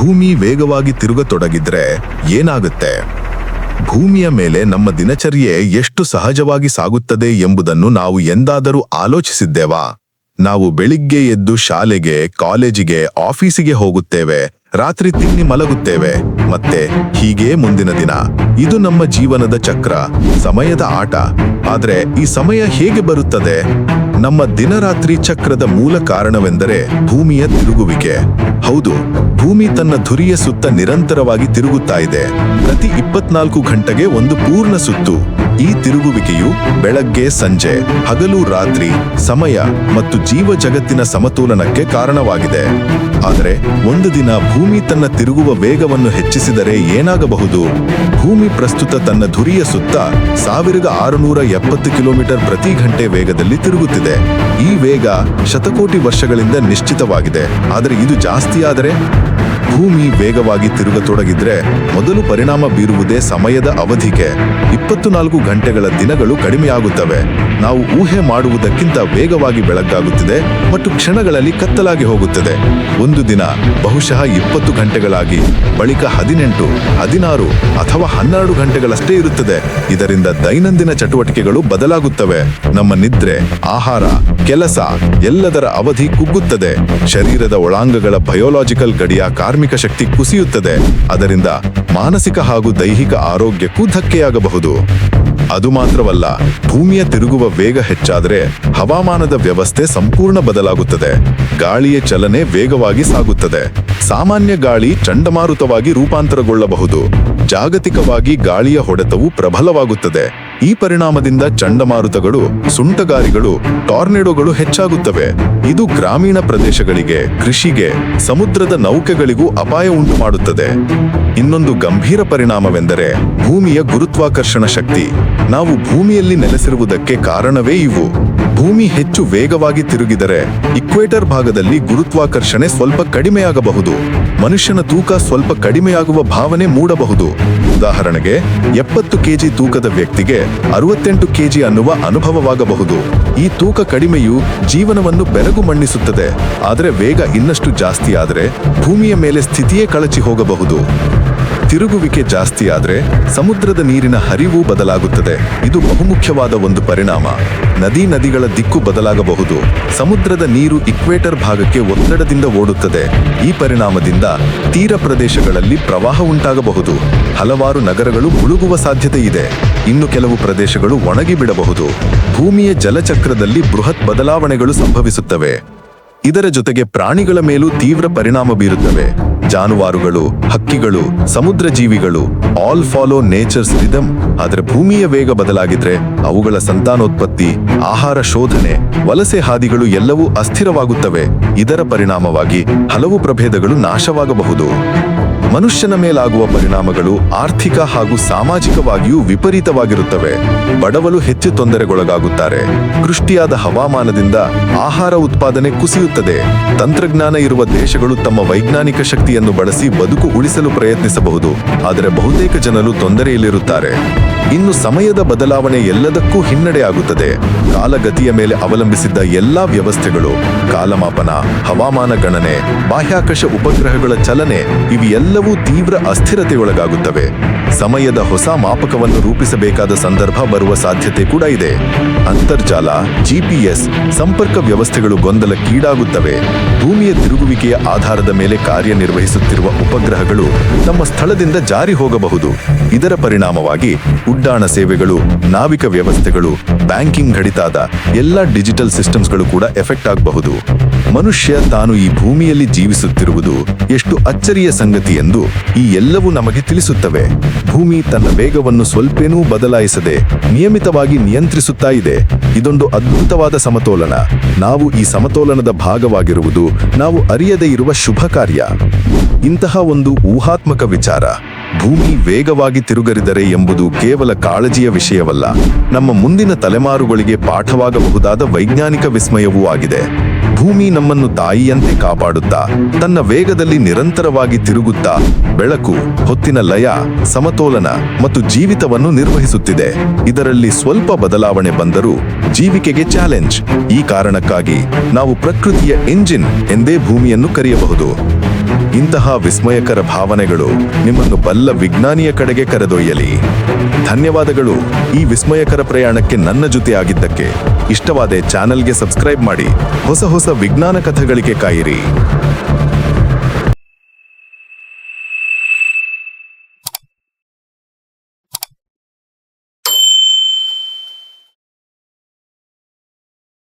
ಭೂಮಿ ವೇಗವಾಗಿ ತಿರುಗತೊಡಗಿದ್ರೆ ಏನಾಗುತ್ತೆ? ಭೂಮಿಯ ಮೇಲೆ ನಮ್ಮ ದಿನಚರ್ಯೆ ಎಷ್ಟು ಸಹಜವಾಗಿ ಸಾಗುತ್ತದೆ ಎಂಬುದನ್ನು ನಾವು ಎಂದಾದರೂ ಆಲೋಚಿಸಿದ್ದೇವಾ? ನಾವು ಬೆಳಿಗ್ಗೆ ಎದ್ದು ಶಾಲೆಗೆ, ಕಾಲೇಜಿಗೆ, ಆಫೀಸಿಗೆ ಹೋಗುತ್ತೇವೆ, ರಾತ್ರಿ ತಿನ್ನಿ ಮಲಗುತ್ತೇವೆ, ಮತ್ತೆ ಹೀಗೆ ಮುಂದಿನ ದಿನ. ಇದು ನಮ್ಮ ಜೀವನದ ಚಕ್ರ, ಸಮಯದ ಆಟ. ಆದ್ರೆ ಈ ಸಮಯ ಹೇಗೆ ಬರುತ್ತದೆ? ನಮ್ಮ ದಿನರಾತ್ರಿ ಚಕ್ರದ ಮೂಲ ಕಾರಣವೆಂದರೆ ಭೂಮಿಯ ತಿರುಗುವಿಕೆ. ಹೌದು, ಭೂಮಿ ತನ್ನ ಧುರಿಯ ಸುತ್ತ ನಿರಂತರವಾಗಿ ತಿರುಗುತ್ತಾ ಇದೆ. ಪ್ರತಿ ಇಪ್ಪತ್ನಾಲ್ಕು ಗಂಟೆಗೆ ಒಂದು ಪೂರ್ಣ ಸುತ್ತು. ಈ ತಿರುಗುವಿಕೆಯು ಬೆಳಗ್ಗೆ, ಸಂಜೆ, ಹಗಲು, ರಾತ್ರಿ, ಸಮಯ ಮತ್ತು ಜೀವ ಜಗತ್ತಿನ ಸಮತೋಲನಕ್ಕೆ ಕಾರಣವಾಗಿದೆ. ಆದರೆ ಒಂದು ದಿನ ಭೂಮಿ ತನ್ನ ತಿರುಗುವ ವೇಗವನ್ನು ಹೆಚ್ಚಿಸಿದರೆ ಏನಾಗಬಹುದು? ಭೂಮಿ ಪ್ರಸ್ತುತ ತನ್ನ ಧುರಿಯ ಸುತ್ತ ಸಾವಿರದ ಆರುನೂರ ಎಪ್ಪತ್ತು ಕಿಲೋಮೀಟರ್ ಪ್ರತಿ ಗಂಟೆ ವೇಗದಲ್ಲಿ ತಿರುಗುತ್ತಿದೆ. ಈ ವೇಗ ಶತಕೋಟಿ ವರ್ಷಗಳಿಂದ ನಿಶ್ಚಿತವಾಗಿದೆ. ಆದರೆ ಇದು ಜಾಸ್ತಿಯಾದರೆ? ಭೂಮಿ ವೇಗವಾಗಿ ತಿರುಗತೊಡಗಿದ್ರೆ ಮೊದಲು ಪರಿಣಾಮ ಬೀರುವುದೇ ಸಮಯದ ಅವಧಿಗೆ. ಇಪ್ಪತ್ತು ನಾಲ್ಕು ಗಂಟೆಗಳ ದಿನಗಳು ಕಡಿಮೆಯಾಗುತ್ತವೆ. ನಾವು ಊಹೆ ಮಾಡುವುದಕ್ಕಿಂತ ವೇಗವಾಗಿ ಬೆಳಗಾಗುತ್ತಿದೆ ಮತ್ತು ಕ್ಷಣಗಳಲ್ಲಿ ಕತ್ತಲಾಗಿ ಹೋಗುತ್ತದೆ. ಒಂದು ದಿನ, ಬಹುಶಃ ಇಪ್ಪತ್ತು ಗಂಟೆಗಳಾಗಿ, ಬಳಿಕ ಹದಿನೆಂಟು, ಹದಿನಾರು ಅಥವಾ ಹನ್ನೆರಡು ಗಂಟೆಗಳಷ್ಟೇ ಇರುತ್ತದೆ. ಇದರಿಂದ ದೈನಂದಿನ ಚಟುವಟಿಕೆಗಳು ಬದಲಾಗುತ್ತವೆ. ನಮ್ಮ ನಿದ್ರೆ, ಆಹಾರ, ಕೆಲಸ ಎಲ್ಲದರ ಅವಧಿ ಕುಗ್ಗುತ್ತದೆ. ಶರೀರದ ಒಳಾಂಗಗಳ ಬಯೋಲಾಜಿಕಲ್ ಗಡಿಯ ಕಾರ್ಮಿಕ ಶಕ್ತಿ ಕುಸಿಯುತ್ತದೆ. ಅದರಿಂದ ಮಾನಸಿಕ ಹಾಗೂ ದೈಹಿಕ ಆರೋಗ್ಯಕ್ಕೂ ಧಕ್ಕೆಯಾಗಬಹುದು. ಅದು ಮಾತ್ರವಲ್ಲ, ಭೂಮಿಯ ತಿರುಗುವ ವೇಗ ಹೆಚ್ಚಾದರೆ ಹವಾಮಾನದ ವ್ಯವಸ್ಥೆ ಸಂಪೂರ್ಣ ಬದಲಾಗುತ್ತದೆ. ಗಾಳಿಯ ಚಲನೆ ವೇಗವಾಗಿ ಸಾಗುತ್ತದೆ. ಸಾಮಾನ್ಯ ಗಾಳಿ ಚಂಡಮಾರುತವಾಗಿ ರೂಪಾಂತರಗೊಳ್ಳಬಹುದು. ಜಾಗತಿಕವಾಗಿ ಗಾಳಿಯ ಹೊಡೆತವು ಪ್ರಬಲವಾಗುತ್ತದೆ. ಈ ಪರಿಣಾಮದಿಂದ ಚಂಡಮಾರುತಗಳು, ಸುಂಟಗಾರಿಗಳು, ಟಾರ್ನೆಡೋಗಳು ಹೆಚ್ಚಾಗುತ್ತವೆ. ಇದು ಗ್ರಾಮೀಣ ಪ್ರದೇಶಗಳಿಗೆ, ಕೃಷಿಗೆ, ಸಮುದ್ರದ ನೌಕೆಗಳಿಗೂ ಅಪಾಯ ಉಂಟು ಮಾಡುತ್ತದೆ ಇನ್ನೊಂದು ಗಂಭೀರ ಪರಿಣಾಮವೆಂದರೆ ಭೂಮಿಯ ಗುರುತ್ವಾಕರ್ಷಣ ಶಕ್ತಿ. ನಾವು ಭೂಮಿಯಲ್ಲಿ ನೆಲೆಸಿರುವುದಕ್ಕೆ ಕಾರಣವೇ ಇವು. ಭೂಮಿ ಹೆಚ್ಚು ವೇಗವಾಗಿ ತಿರುಗಿದರೆ ಇಕ್ವೇಟರ್ ಭಾಗದಲ್ಲಿ ಗುರುತ್ವಾಕರ್ಷಣೆ ಸ್ವಲ್ಪ ಕಡಿಮೆಯಾಗಬಹುದು. ಮನುಷ್ಯನ ತೂಕ ಸ್ವಲ್ಪ ಕಡಿಮೆಯಾಗುವ ಭಾವನೆ ಮೂಡಬಹುದು. ಉದಾಹರಣೆಗೆ, ಎಪ್ಪತ್ತು ಕೆಜಿ ತೂಕದ ವ್ಯಕ್ತಿಗೆ ಅರವತ್ತೆಂಟು ಕೆಜಿ ಅನ್ನುವ ಅನುಭವವಾಗಬಹುದು. ಈ ತೂಕ ಕಡಿಮೆಯು ಜೀವನವನ್ನು ಬೆರಗು ಮಣ್ಣಿಸುತ್ತದೆ. ಆದರೆ ವೇಗ ಇನ್ನಷ್ಟು ಜಾಸ್ತಿ ಆದರೆ ಭೂಮಿಯ ಮೇಲೆ ಸ್ಥಿತಿಯೇ ಕಳಚಿ ಹೋಗಬಹುದು. ತಿರುಗುವಿಕೆ ಜಾಸ್ತಿ ಆದ್ರೆ ಸಮುದ್ರದ ನೀರಿನ ಹರಿವು ಬದಲಾಗುತ್ತದೆ. ಇದು ಬಹುಮುಖ್ಯವಾದ ಒಂದು ಪರಿಣಾಮ. ನದಿ ನದಿಗಳ ದಿಕ್ಕು ಬದಲಾಗಬಹುದು. ಸಮುದ್ರದ ನೀರು ಇಕ್ವೇಟರ್ ಭಾಗಕ್ಕೆ ಒತ್ತಡದಿಂದ ಓಡುತ್ತದೆ. ಈ ಪರಿಣಾಮದಿಂದ ತೀರ ಪ್ರದೇಶಗಳಲ್ಲಿ ಪ್ರವಾಹ ಉಂಟಾಗಬಹುದು. ಹಲವಾರು ನಗರಗಳು ಮುಳುಗುವ ಸಾಧ್ಯತೆ ಇದೆ. ಇನ್ನು ಕೆಲವು ಪ್ರದೇಶಗಳು ಒಣಗಿ ಬಿಡಬಹುದು. ಭೂಮಿಯ ಜಲಚಕ್ರದಲ್ಲಿ ಬೃಹತ್ ಬದಲಾವಣೆಗಳು ಸಂಭವಿಸುತ್ತವೆ. ಇದರ ಜೊತೆಗೆ ಪ್ರಾಣಿಗಳ ಮೇಲೂ ತೀವ್ರ ಪರಿಣಾಮ ಬೀರುತ್ತವೆ. ಜಾನುವಾರುಗಳು, ಹಕ್ಕಿಗಳು ಸಮುದ್ರ ಜೀವಿಗಳು ಆಲ್ ಫಾಲೋ ನೇಚರ್ಸ್ ರಿದಮ್ ಆದರೆ ಭೂಮಿಯ ವೇಗ ಬದಲಾಗಿದ್ರೆ ಅವುಗಳ ಸಂತಾನೋತ್ಪತ್ತಿ, ಆಹಾರ ಶೋಧನೆ, ವಲಸೆ ಹಾದಿಗಳು ಎಲ್ಲವೂ ಅಸ್ಥಿರವಾಗುತ್ತವೆ. ಇದರ ಪರಿಣಾಮವಾಗಿ ಹಲವು ಪ್ರಭೇದಗಳು ನಾಶವಾಗಬಹುದು. ಮನುಷ್ಯನ ಮೇಲಾಗುವ ಪರಿಣಾಮಗಳು ಆರ್ಥಿಕ ಹಾಗೂ ಸಾಮಾಜಿಕವಾಗಿಯೂ ವಿಪರೀತವಾಗಿರುತ್ತವೆ. ಬಡವಲು ಹೆಚ್ಚು ತೊಂದರೆಗೊಳಗಾಗುತ್ತಾರೆ. ಕೃಷ್ಟಿಯಾದ ಹವಾಮಾನದಿಂದ ಆಹಾರ ಉತ್ಪಾದನೆ ಕುಸಿಯುತ್ತದೆ. ತಂತ್ರಜ್ಞಾನ ಇರುವ ದೇಶಗಳು ತಮ್ಮ ವೈಜ್ಞಾನಿಕ ಶಕ್ತಿಯನ್ನು ಬಳಸಿ ಬದುಕು ಉಳಿಸಲು ಪ್ರಯತ್ನಿಸಬಹುದು. ಆದರೆ ಬಹುತೇಕ ಜನರು ತೊಂದರೆಯಲ್ಲಿರುತ್ತಾರೆ. ಇನ್ನು ಸಮಯದ ಬದಲಾವಣೆ ಎಲ್ಲದಕ್ಕೂ ಹಿನ್ನಡೆಯಾಗುತ್ತದೆ. ಕಾಲಗತಿಯ ಮೇಲೆ ಅವಲಂಬಿಸಿದ್ದ ಎಲ್ಲಾ ವ್ಯವಸ್ಥೆಗಳು, ಕಾಲಮಾಪನ, ಹವಾಮಾನ ಗಣನೆ, ಬಾಹ್ಯಾಕಾಶ ಉಪಗ್ರಹಗಳ ಚಲನೆ ಇವೆಲ್ಲವೂ ತೀವ್ರ ಅಸ್ಥಿರತೆಯೊಳಗಾಗುತ್ತವೆ ಸಮಯದ ಹೊಸ ಮಾಪಕವನ್ನು ರೂಪಿಸಬೇಕಾದ ಸಂದರ್ಭ ಬರುವ ಸಾಧ್ಯತೆ ಕೂಡ ಇದೆ. ಅಂತರ್ಜಾಲ ಜಿಪಿಎಸ್ ಸಂಪರ್ಕ ವ್ಯವಸ್ಥೆಗಳು ಗೊಂದಲಕ್ಕೀಡಾಗುತ್ತವೆ. ಭೂಮಿಯ ತಿರುಗುವಿಕೆಯ ಆಧಾರದ ಮೇಲೆ ಕಾರ್ಯನಿರ್ವಹಿಸುತ್ತಿರುವ ಉಪಗ್ರಹಗಳು ತಮ್ಮ ಸ್ಥಳದಿಂದ ಜಾರಿ ಹೋಗಬಹುದು. ಇದರ ಪರಿಣಾಮವಾಗಿ ಉಡ್ಡಾಣ ಸೇವೆಗಳು, ನಾವಿಕ ವ್ಯವಸ್ಥೆಗಳು, ಬ್ಯಾಂಕಿಂಗ್ ಘಡಿತಾದ ಎಲ್ಲ ಡಿಜಿಟಲ್ ಸಿಸ್ಟಮ್ಸ್ಗಳು ಕೂಡ ಎಫೆಕ್ಟ್ ಆಗಬಹುದು. ಮನುಷ್ಯ ತಾನು ಈ ಭೂಮಿಯಲ್ಲಿ ಜೀವಿಸುತ್ತಿರುವುದು ಎಷ್ಟು ಅಚ್ಚರಿಯ ಸಂಗತಿ ಎಂದು ಈ ಎಲ್ಲವೂ ನಮಗೆ ತಿಳಿಸುತ್ತವೆ. ಭೂಮಿ ತನ್ನ ವೇಗವನ್ನು ಸ್ವಲ್ಪೇನೂ ಬದಲಾಯಿಸದೆ, ನಿಯಮಿತವಾಗಿ ನಿಯಂತ್ರಿಸುತ್ತಾ ಇದೆ. ಇದೊಂದು ಅದ್ಭುತವಾದ ಸಮತೋಲನ. ನಾವು ಈ ಸಮತೋಲನದ ಭಾಗವಾಗಿರುವುದು ನಾವು ಅರಿಯದೇ ಇರುವ ಶುಭ ಕಾರ್ಯ. ಇಂತಹ ಒಂದು ಊಹಾತ್ಮಕ ವಿಚಾರ. ಭೂಮಿ ವೇಗವಾಗಿ ತಿರುಗರಿದರೆ ಎಂಬುದು ಕೇವಲ ಕಾಳಜಿಯ ವಿಷಯವಲ್ಲ. ನಮ್ಮ ಮುಂದಿನ ತಲೆಮಾರುಗಳಿಗೆ ಪಾಠವಾಗಬಹುದಾದ ವೈಜ್ಞಾನಿಕ ವಿಸ್ಮಯವೂ ಆಗಿದೆ. ಭೂಮಿ ನಮ್ಮನ್ನು ತಾಯಿಯಂತೆ ಕಾಪಾಡುತ್ತಾ, ತನ್ನ ವೇಗದಲ್ಲಿ ನಿರಂತರವಾಗಿ ತಿರುಗುತ್ತಾ, ಬೆಳಕು, ಹೊತ್ತಿನ ಲಯ, ಸಮತೋಲನ ಮತ್ತು ಜೀವಿತವನ್ನು ನಿರ್ವಹಿಸುತ್ತಿದೆ. ಇದರಲ್ಲಿ ಸ್ವಲ್ಪ ಬದಲಾವಣೆ ಬಂದರೂ ಜೀವಿಕೆಗೆ ಚಾಲೆಂಜ್. ಈ ಕಾರಣಕ್ಕಾಗಿ ನಾವು ಪ್ರಕೃತಿಯ ಎಂಜಿನ್ ಎಂದೇ ಭೂಮಿಯನ್ನು ಕರೆಯಬಹುದು. ಇಂತಹ ವಿಸ್ಮಯಕರ ಭಾವನೆಗಳು ನಿಮ್ಮನ್ನು ಬಲ್ಲ ವಿಜ್ಞಾನಿಯ ಕಡೆಗೆ ಕರೆದೊಯ್ಯಲಿ. ಧನ್ಯವಾದಗಳು. ಈ ವಿಸ್ಮಯಕರ ಪ್ರಯಾಣಕ್ಕೆ ನನ್ನ ಜೊತೆ ಆಗಿದ್ದಕ್ಕೆ ಇಷ್ಟವಾದ ಚಾನೆಲ್ಗೆ ಸಬ್ಸ್ಕ್ರೈಬ್ ಮಾಡಿ. ಹೊಸ ಹೊಸ ವಿಜ್ಞಾನ ಕಥೆಗಳಿಗೆ ಕಾಯಿರಿ.